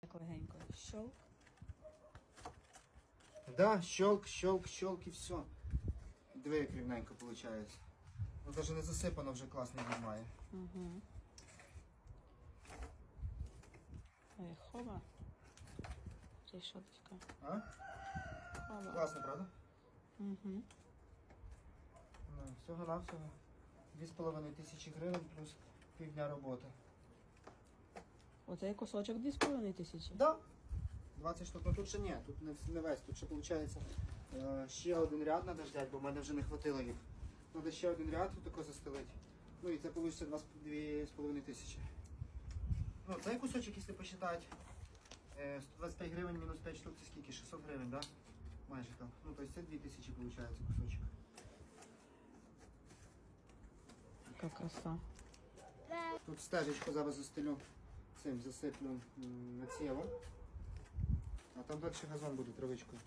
Так легенько. Щелк. Да, щелк, щелк, щелк і все. Диви, як рівненько виходить. Ну навіть не засипано вже класно знімає. Угу. Ой, хова. Решеточка. А? Хова. Класно, правда? Угу. Ну, всього навсього 2,5 тисячі гривень плюс півдня роботи. Оцей кусочок 2,5 тисячі. Да. 20 штук, ну тут ще ні, тут не, не весь, тут ще виходить е, ще один ряд треба взяти, бо в мене вже не хватило їх. Треба ще один ряд тут тако застелити. Ну і це вийде 2,5 тисячі. Ну, цей кусочок, якщо посчитати, е, 125 гривень мінус 5 штук, це скільки? 600 гривень, да? Майже так. Ну, тобто це 2 тисячі виходить кусочок. Яка краса. Тут стежечку зараз застелю цим засиплю нацєвом. А там далі газон буде травичкою.